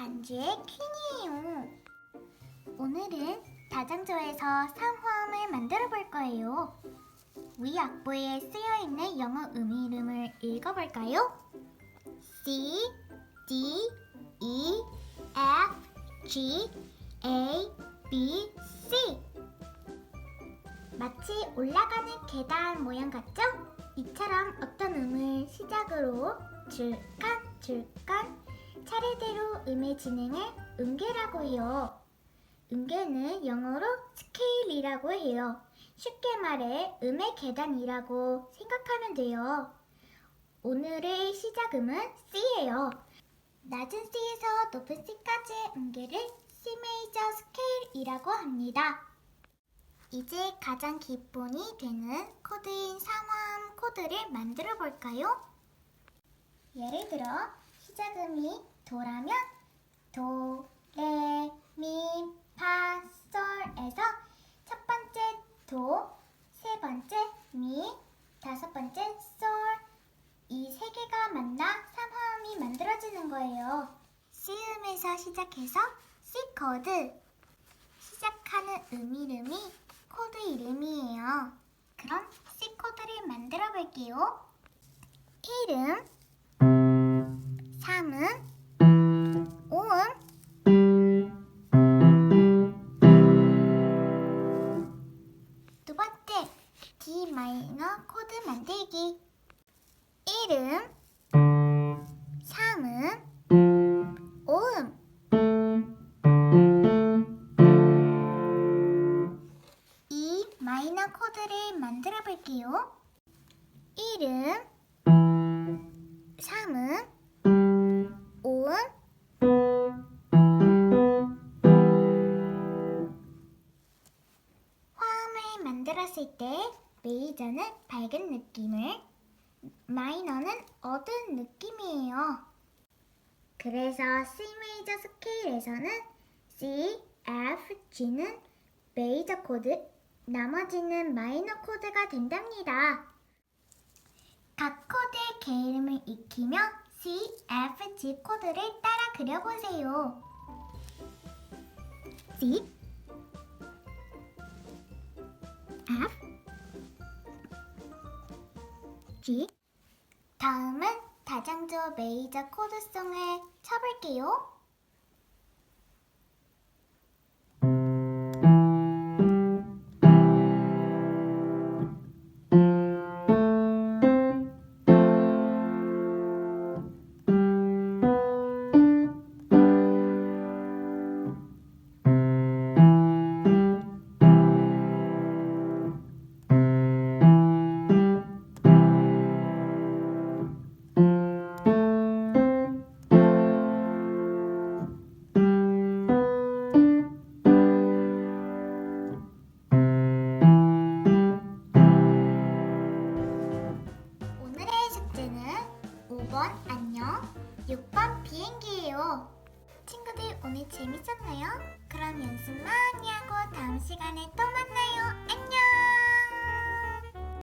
반지의 퀸이에요. 오늘은 다장조에서 상호음을 만들어 볼 거예요. 위 악보에 쓰여 있는 영어 음의 이름을 읽어볼까요? C, D, E, F, G, A, B, C. 마치 올라가는 계단 모양 같죠? 이처럼 어떤 음을 시작으로 줄간 줄간 차례대로 음의 진행을 음계라고 해요. 음계는 영어로 스케일이라고 해요. 쉽게 말해 음의 계단이라고 생각하면 돼요. 오늘의 시작음은 C예요. 낮은 C에서 높은 C까지의 음계를 C 메이저 스케일이라고 합니다. 이제 가장 기본이 되는 코드인 상황 코드를 만들어 볼까요? 예를 들어 시작음이 도라면 도, 레, 미, 파, 솔에서 첫 번째 도, 세 번째 미, 다섯 번째 솔, 이 세 개가 만나 삼화음이 만들어지는 거예요. C음에서 시작해서 C 코드. 시작하는 음 이름이 코드 이름이에요. 그럼 C 코드를 만들어 볼게요. 1음, D 마이너 코드 만들기. 1음, 3음, 5음. 이 마이너 코드를 만들어 볼게요. 1음, 3음, 5음. 화음을 만들었을 때 메이저는 밝은 느낌을, 마이너는 어두운 느낌이에요. 그래서 C 메이저 스케일에서는 C, F, G는 메이저 코드, 나머지는 마이너 코드가 된답니다. 각 코드의 개이름을 익히며 C, F, G 코드를 따라 그려보세요. C, F, G. 다음은 다장조 메이저 코드송을 쳐볼게요. 5번 안녕, 6번 비행기예요. 친구들 오늘 재밌었나요? 그럼 연습 많이 하고 다음 시간에 또 만나요. 안녕!